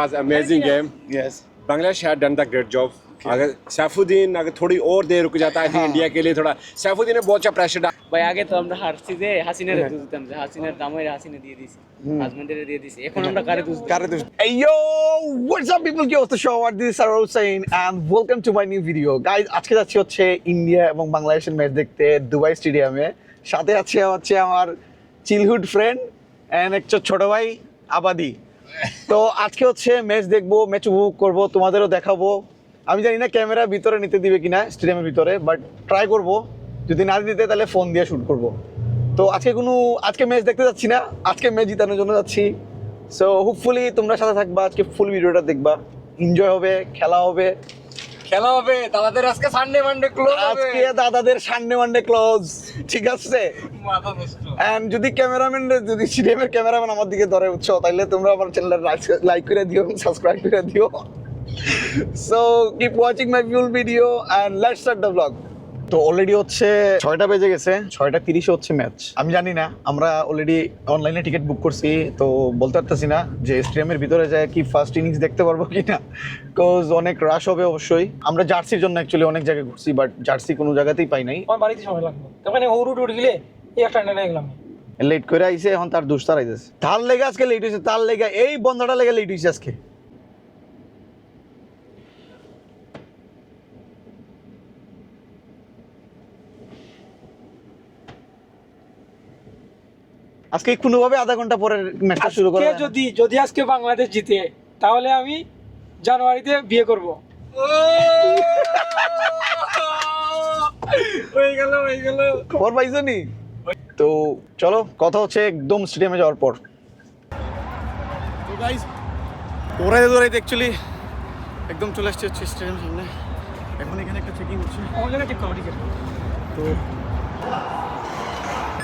It was amazing game. Yes. Bangladesh had done the great job. अगर सैफुद्दीन अगर थोड़ी और देर रुक जाता है हाँ। इंडिया के लिए थोड़ा सैफुद्दीन ने बहुत अच्छा प्रेशर डाला ভাই আগে তো আমরা হারছি যে হাসিনার দুধতাম যে হাসিনার দামের হাসিনা দিয়ে দিছি হাজবেন্ডের দিয়ে দিছি এখন আমরা কারে দুধ Got it. Hey yo, what's up people? কি অবস্থা সবার? This is Sarah Hussain and welcome to my new video. Guys, আজকে যাচ্ছি হচ্ছে ইন্ডিয়া এবং বাংলাদেশের ম্যাচ দেখতে দুবাই স্টেডিয়ামে। সাথে আছে হচ্ছে আমার চিলহুড ফ্রেন্ড এন্ড একটা ছোট ভাই আবাদি। তো আজকে হচ্ছে ম্যাচ দেখব, ম্যাচ উপভোগ করব, তোমাদেরও দেখাবো। আমি জানি না ক্যামেরা ভিতরে নিতে দিবে কিনা স্টেডিয়ামের ভিতরে বাট ট্রাই করব। যদি না দিতে তাহলে ফোন দিয়ে শুট করব। তো আজকে কোনো আজকে ম্যাচ দেখতে যাচ্ছি না আজকে ম্যাচ জিতানোর জন্য যাচ্ছি। সো হোপফুলি তোমরা সাথে থাকবা আজকে ফুল ভিডিওটা দেখবা। এনজয় হবে খেলা হবে। খেলা হবে দাদাদের আজকে সানডে মানডে ক্লোজ আজকে দাদাদের সানডে মানডে ক্লোজ ঠিক আছে? এন্ড যদি ক্যামেরাম্যান যদি সিডিএমের ক্যামেরাম্যান আমার দিকে ধরে উঠছো তাহলে তোমরা আমার লাইক করে দিও সাবস্ক্রাইব করে দিও। So keep watching my full video and let's start the blog তো অলরেডি হচ্ছে ছয়টা বেজে গেছে। ছয়টা তিরিশে হচ্ছে ম্যাচ আমি জানি না আমরা অলরেডি অনলাইনে টিকিট বুক করছি তো বলতে পারতেছি না যে স্টেডিয়ামের ভিতরে যায় কি ফার্স্ট ইনিংস দেখতে পারব কি না বিকজ অনেক রাশ হবে অবশ্যই। আমরা জার্সির জন্য অ্যাকচুয়ালি অনেক জায়গায় ঘুরছি বাট জার্সি কোনো জায়গাতেই পাই নাই। আমার বাড়িতে সময় লাগবে। তখন হুরুট উঠে গেলে এই একটা টেনে গেলাম। লেট করে আইছে এখন তার দুস্তার আইতেছে। তার লেগে আজকে লেট হয়েছে তার লেগে এই বন্ধটা লেগে লেট হয়েছে আজকে। আজকে কোনোভাবে আধা ঘণ্টা পরে ম্যাচটা শুরু করে যদি যদি আজকে বাংলাদেশ জিতে তাহলে আমি জানুয়ারিতে বিয়ে করব। হয়ে গেল হয়ে গেল। খবর পাইছো নি? তো চলো কথা হচ্ছে একদম স্টেডিয়ামে যাওয়ার পর। তো গাইস দৌড়াইতে দৌড়াইতে অ্যাকচুয়ালি একদম চলে আসছে হচ্ছে স্টেডিয়াম সামনে। এখন এখানে একটা চেকিং হচ্ছে। আমার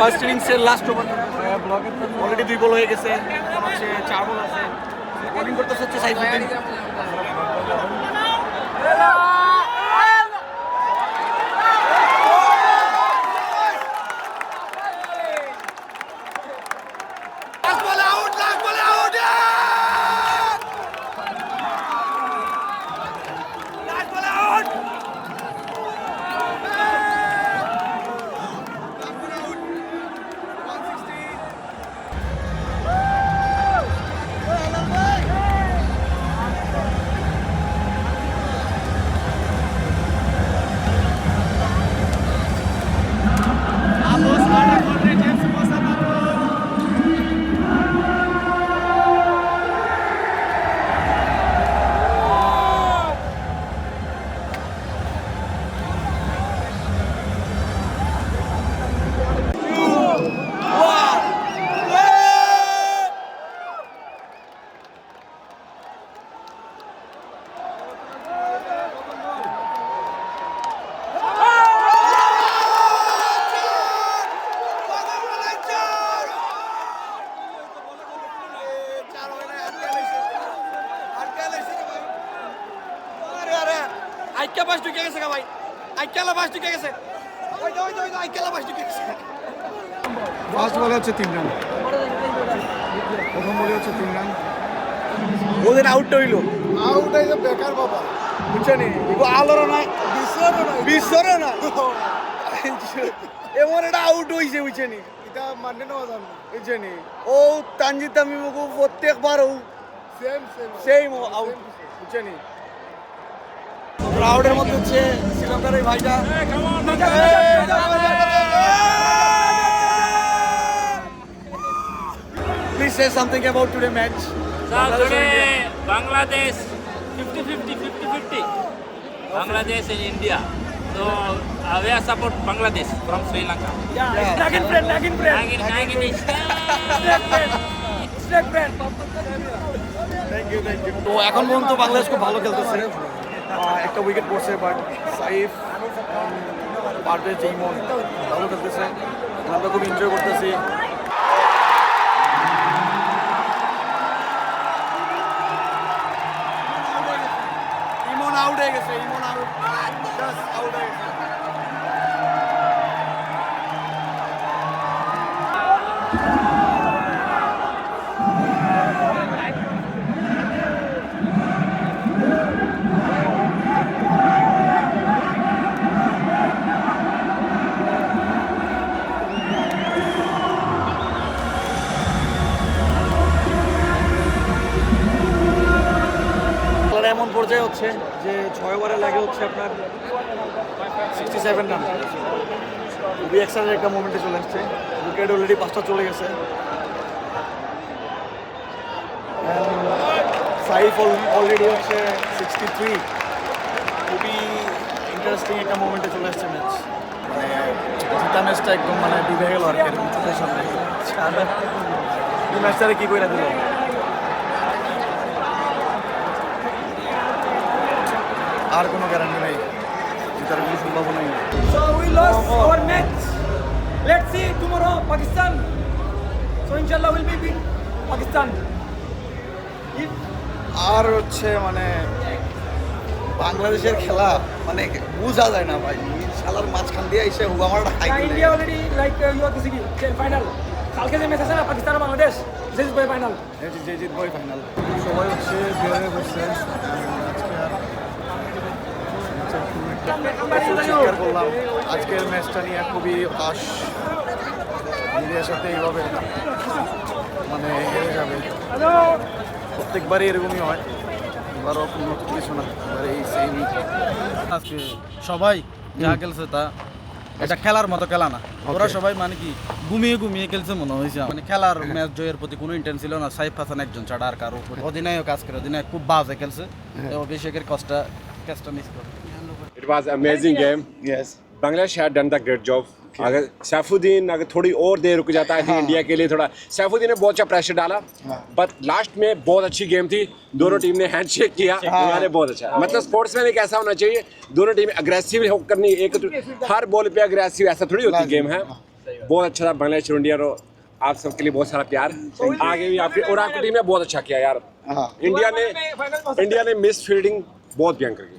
ফার্স্ট ইনিংসের লাস্ট ওভার অলরেডি দুই বল হয়ে গেছে হচ্ছে চার বল আছে। বোলিং করতেছে হচ্ছে সাইফুদ্দিন। বাস ঢুকে গেছে। ওই তো ওই তো ওই তো আইকালা বাস ঢুকে গেছে। ফার্স্ট বলে হচ্ছে তিন রান প্রথম বলে হচ্ছে তিন রান ওদের আউটটা হইল। আউট হইছে বেকার বাবা। বুঝছনি ইগো আলোর না বিশ্বর না বিশ্বর না এমন একটা আউট হইছে বুঝছনি এটা মানে না। জানো বুঝছনি ও তানজিদ তামিমকে প্রত্যেকবার ও সেম সেম সেম আউট বুঝছনি ক্রাউডের মধ্যে হচ্ছে শ্রীলঙ্কার এই ভাইটা Please say something about today match. Today, Bangladesh 50-50, 50-50. Bangladesh and India. So, uh, we are support Bangladesh from Sri Lanka. Yeah. Nagin friend Nagin friend Nagin, Nagin is snake friend তো এখন পর্যন্ত বাংলাদেশ খুব ভালো খেলতেছে আহ, একটা উইকেট পড়ছে but Saif Parvez ইমন ভালো খেলতেছে। আমরা খুব এনজয় করতেছি। ইমন আউট হয়ে গেছে, ইমন আউট আউট হয়ে গেছে। পর্যায়ে হচ্ছে যে ছয় ওভারে লাগে হচ্ছে আপনার সিক্সটি সেভেন রান খুবই এক্সাইটেড একটা মোমেন্টে চলে আসছে। উইকেট অলরেডি পাঁচটা চলে গেছে। সাইফ অলরেডি হচ্ছে সিক্সটি থ্রি খুবই ইন্টারেস্টিং একটা মোমেন্টে চলে আসছে ম্যাচ মানে জিতা ম্যাচটা একদম মানে ডুবে গেল আর কি চোখের সামনে ম্যাচটারে কী করে আর কোনো গ্যারান্টি নেই। জেতার কোনো সম্ভাবনাই নেই। So we lost our match. Let's see tomorrow Pakistan. So inshallah we'll be beat Pakistan. If আর হচ্ছে মানে বাংলাদেশের খেলা মানে বোঝা যায় না ভাই। খেলার মাঝখান দিয়ে এসে খাই uh, India already like uh, you are kisi কালকে যে ম্যাচ আছে না পাকিস্তান আর বাংলাদেশ ইজ ফাইনাল জিতবই ফাইনাল সবাই হচ্ছে বের হয়ে বসছে আজকে আর করলাম। আজকের ম্যাচটা নিয়ে খুবই হতাশ। ইন্ডিয়ার সাথে এইভাবে মানে হেরে যাবে। প্রত্যেকবারই এরকমই হয়। এবারও কোনো কিছু না এবারে এই সেম আজকে সবাই যা খেলছে তা এটা খেলার মতো খেলা না। ওরা সবাই মানে কি ঘুমিয়ে ঘুমিয়ে খেলছে মনে হয়েছে মানে খেলার ম্যাচ জয়ের প্রতি কোনো ইন্টেন্ট ছিল না। সাইফ হাসান একজন ছাড়া আর কারও। অধিনায়ক আজকের অধিনায়ক খুব বাজে খেলছে। তো অভিষেকের কষ্ট ক্যাচটা মিস করে It was amazing game. Yes. Bangladesh had done the great job. अगर सैफुद्दीन अगर थोड़ी और देर रुक जाता है इंडिया के लिए थोड़ा। सैफुद्दीन ने बहुत अच्छा प्रेशर डाला बट लास्ट में बहुत अच्छी गेम थी। दोनों टीम ने हैंडशेक किया। हमारे बहुत अच्छा। मतलब स्पोर्ट्स में एक ऐसा होना चाहिए? दोनों टीम अग्रेसिव होकर नहीं एक तो हर बॉल पे अग्रेसिव ऐसा थोड़ी होती गेम है। बहुत अच्छा था बांग्लादेश और इंडिया आप सबके लिए बहुत सारा प्यार। आगे भी आपकी और आपकी टीम ने बहुत अच्छा किया यार। इंडिया ने इंडिया ने मिस फील्डिंग बहुत भयंकर की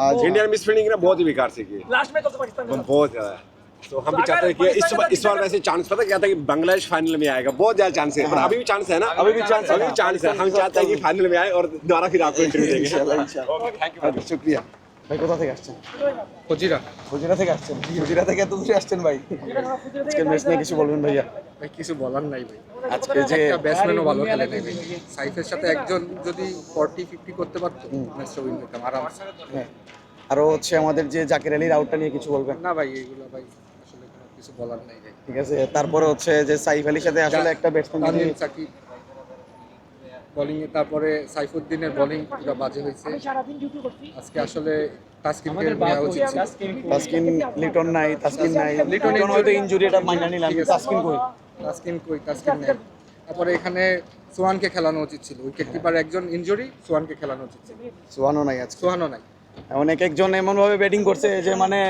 आज इंडिया मिस फील्डिंग ने बहुत ही बेकार से की लास्ट में तो पाकिस्तान बहुत ज़्यादा तो हम भी चाहते हैं कि इस इस बार वैसे चांस पता क्या था कि बांग्लादेश फाइनल में आएगा। बहुत ज़्यादा चांस है पर अभी भी चांस है ना? अभी भी चांस अभी भी चांस है। हम चाहते हैं कि फाइनल में आए और दोबारा फिर आपको इंटरव्यू देंगे। थैंक यू शुक्रिया। ভাই কোথা থেকে আসছেন? ফজিরা ফুজিরা থেকে আসছেন? ফুজিরা থেকে এত দূরে আসছেন ভাই। আজকে ম্যাচ নিয়ে কিছু বলবেন ভাইয়া? ভাই কিছু বলার নাই ভাই। আজকে যে ব্যাটসম্যানও ভালো খেলে নাই ভাই। সাইফের সাথে একজন যদি ফর্টি ফিফটি করতে পারতো ম্যাচটা উইন করতাম আরামসে। হ্যাঁ। আরও হচ্ছে আমাদের যে জাকির আলীর আউটটা নিয়ে কিছু বলবেন? না ভাই এইগুলো ভাই আসলে কিছু বলার নাই ভাই। ঠিক আছে তারপরে হচ্ছে যে সাইফ আলীর সাথে আসলে একটা ব্যাটসম্যান সাকিব। বোলিং তারপরে সাইফুদ্দিনের বোলিং পুরো বাজে হয়েছে। আজকে আসলে তাসকিনকে নেওয়া উচিত ছিল। তাসকিন লিটন নাই তাসকিন নাই। লিটন হয়তো ইনজুরি এটা মাইনা নিলাম তাসকিন কই? তাসকিন কই তাসকিন নেই। তারপরে এখানে সোহানকে খেলানো উচিত ছিল। উইকেট কিপার একজন ইনজুরি সোহানকে খেলানো উচিত ছিল। সোহানো নাই আজকে। সোহানও নাই। এমন এক একজন এমন ভাবে ব্যাটিং করছে যে মানে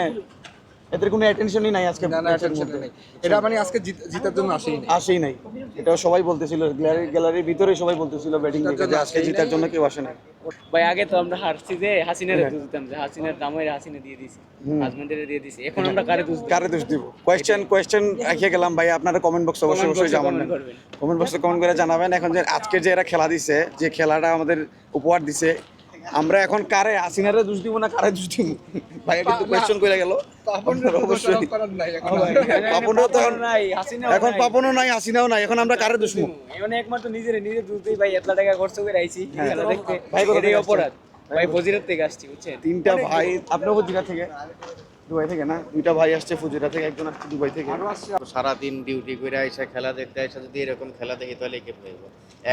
এদের কোনো অ্যাটেনশনই নাই আজকে মধ্যে। নেই। এটা মানে আজকে জিত- জিতার জন্য আসেই নেই। আসেই নাই। এটাও সবাই বলতেছিল গ্যালারি গ্যালারির ভিতরে সবাই বলতেছিল ব্যাটিং দেখে যে আজকে জিতার জন্য কেউ আসে নাই। ভাই আগে তো আমরা হারছি যে হাসিনার দুজতাম যে হাসিনার দামের হাসিনা দিয়ে দিছি হাজবেন্ডের দিয়ে দিছি এখন আমরা কারে দুজ কারে দোষ দিব? কোয়েশ্চেন কোয়েশ্চেন রেখে গেলাম ভাই আপনারা কমেন্ট বক্সে অবশ্যই অবশ্যই জানাবেন। কমেন্ট বক্সে কমেন্ট করে জানাবেন। এখন যে আজকে যে এরা খেলা দিছে যে খেলাটা আমাদের উপহার দিছে আমরা এখন কারে? হাসিনারে দোষ দিব না কারে দোষ দিব? ভাইয়া কিন্তু কোয়েশ্চেন কইরা গেল। আপনারা অবশ্যই পাপনও তো এখন নাই হাসিনা এখন পাপনও নাই হাসিনাও নাই এখন আমরা কারে দোষ দিব? এখন একমাত্র নিজের নিজের দুধেই ভাই এতলা টাকা খরচ করে আইছি। খেলা দেখতে ভাই থেকে অপরাধ। ভাই ফজিরত থেকে আসছি বুঝছেন? তিনটা ভাই আপনার ফুজিরা থেকে। দুবাই থেকে না? দুইটা ভাই আসছে ফুজিরা থেকে একজন আসছে দুবাই থেকে। সারাদিন ডিউটি করে আইসা খেলা দেখতে আইসা যদি এরকম খেলা দেখি তাহলে কে হইব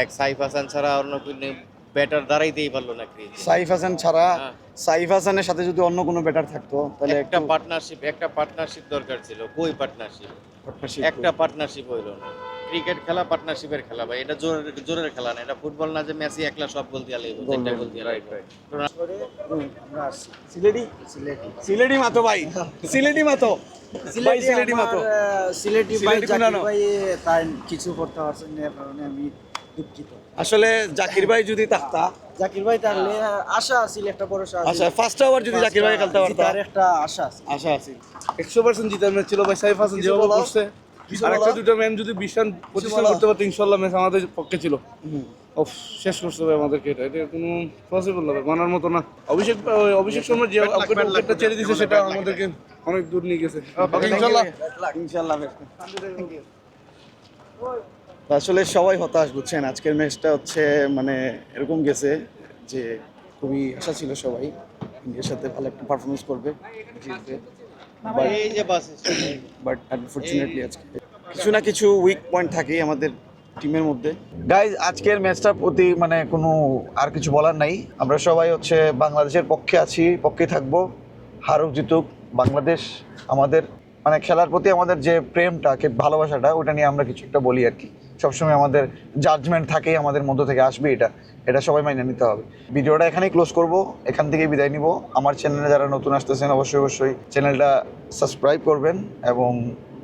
এক সাইফ হাসান ছাড়া অন্য কোনো ব্যাটার দাঁড়াইতেই পারল না ক্রিজ সাইফ হাসান ছাড়া হ্যাঁ। সাইফ হাসানের সাথে যদি অন্য কোনো ব্যাটার থাকতো তাহলে একটা পার্টনারশিপ একটা পার্টনারশিপ দরকার ছিল। কই পার্টনারশিপ একটা পার্টনারশিপ হইল না। ক্রিকেট খেলা পার্টনারশিপের খেলা ভাই। এটা জোরের জোরের খেলা না। এটা ফুটবল না যে মেসি একলা সব গোল দিয়া লাগবে তিনটা গোল দিয়া লাগবে সিলেটি? সিলেটি। মাতো ভাই। সিলেটি মাতো। ভাই সিলেটি মাতো। সিলেটি ভাই জাকির ভাই তার কিছু করতে পারছেন না কারণে আমি দুঃখিত। আসলে জাকির ভাই যদি থাকতা জাকির ভাই থাকলে আশা আছিল একটা ভরসা আচ্ছা ফার্স্ট ওভার যদি জাকির ভাই খেলতে পারতা? তার একটা আশা আছে আশা আছে একশো পার্সেন্ট জিতার ম্যাচ ছিল ভাই সাইফ হাসান যেভাবে করছে। আর একটা দুটো ম্যাচ যদি বিশ রান পঁচিশ রান করতে পারতো ইনশাল্লাহ ম্যাচ আমাদের পক্ষে ছিল। অফ শেষ করতে হবে আমাদেরকে এটা। এটা কোনো পসিবল হবে মানার মতো না। অভিষেক অভিষেক শর্মা যে উইকেটটা ছেড়ে দিয়েছে সেটা আমাদেরকে অনেক দূর নিয়ে গেছে। ইনশাল্লাহ। ইনশাআল্লাহ আসলে সবাই হতাশ বুঝছেন। আজকের ম্যাচটা হচ্ছে মানে এরকম গেছে যে খুবই আশা ছিল সবাই ইন্ডিয়ার সাথে ভালো একটা পারফরমেন্স করবে জিতবে। বাট আনফরচুনেটলি আজকে কিছু না কিছু উইক পয়েন্ট থাকেই আমাদের টিমের মধ্যে। গাইজ আজকের ম্যাচটার প্রতি মানে কোনো আর কিছু বলার নাই। আমরা সবাই হচ্ছে বাংলাদেশের পক্ষে আছি পক্ষে থাকব। হারুক জিতুক বাংলাদেশ আমাদের মানে খেলার প্রতি আমাদের যে প্রেমটা ভালোবাসাটা ওটা নিয়ে আমরা কিছু একটা বলি আর কি। সবসময় আমাদের জাজমেন্ট থাকেই, আমাদের মধ্য থেকে আসবে এটা। এটা সবাই মাইনে নিতে হবে। ভিডিওটা এখানেই ক্লোজ করব, এখান থেকেই বিদায় নিব। আমার চ্যানেলে যারা নতুন আসতেছেন, অবশ্যই অবশ্যই চ্যানেলটা সাবস্ক্রাইব করবেন এবং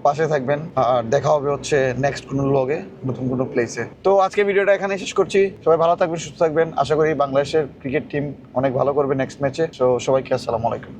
পাশে থাকবেন। আর দেখা হবে হচ্ছে নেক্সট কোনো ব্লগে নতুন কোনো প্লেসে তো আজকে ভিডিওটা এখানে শেষ করছি। সবাই ভালো থাকবেন, সুস্থ থাকবেন। আশা করি বাংলাদেশের ক্রিকেট টিম অনেক ভালো করবে নেক্সট ম্যাচে তো সবাইকে আসসালামু আলাইকুম।